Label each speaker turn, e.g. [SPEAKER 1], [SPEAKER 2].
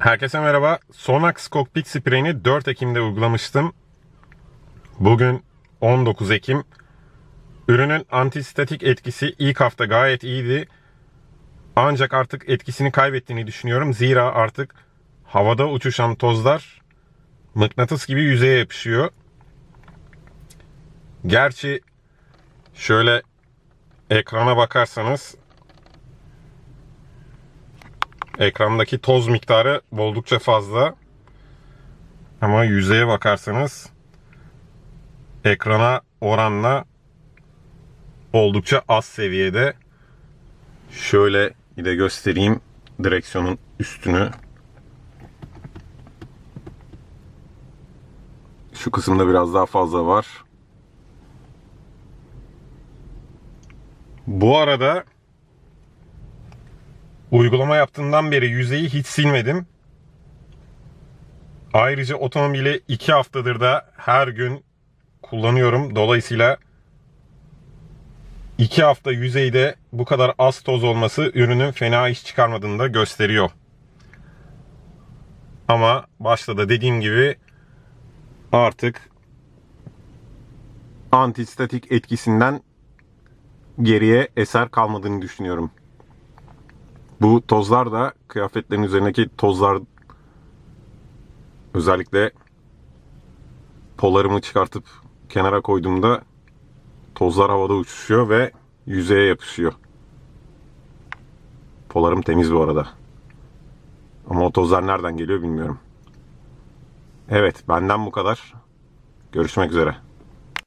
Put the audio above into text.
[SPEAKER 1] Herkese merhaba. Sonax Cockpit spreyini 4 Ekim'de uygulamıştım. Bugün 19 Ekim. Ürünün antistatik etkisi ilk hafta gayet iyiydi. Ancak artık etkisini kaybettiğini düşünüyorum. Zira artık havada uçuşan tozlar mıknatıs gibi yüzeye yapışıyor. Gerçi şöyle ekrana bakarsanız ekrandaki toz miktarı oldukça fazla. Ama yüzeye bakarsanız ekrana oranla oldukça az seviyede. Şöyle bir de göstereyim direksiyonun üstünü. Şu kısımda biraz daha fazla var. Bu arada Uygulama yaptığımdan beri yüzeyi hiç silmedim. Ayrıca otomobili 2 haftadır da her gün kullanıyorum. Dolayısıyla 2 hafta yüzeyde bu kadar az toz olması ürünün fena iş çıkarmadığını da gösteriyor. Ama başta da dediğim gibi artık antistatik etkisinden geriye eser kalmadığını düşünüyorum. Bu tozlar da kıyafetlerin üzerindeki tozlar özellikle polarımı çıkartıp kenara koyduğumda tozlar havada uçuşuyor ve yüzeye yapışıyor. Polarım temiz bu arada. Ama o tozlar nereden geliyor bilmiyorum. Evet benden bu kadar. Görüşmek üzere.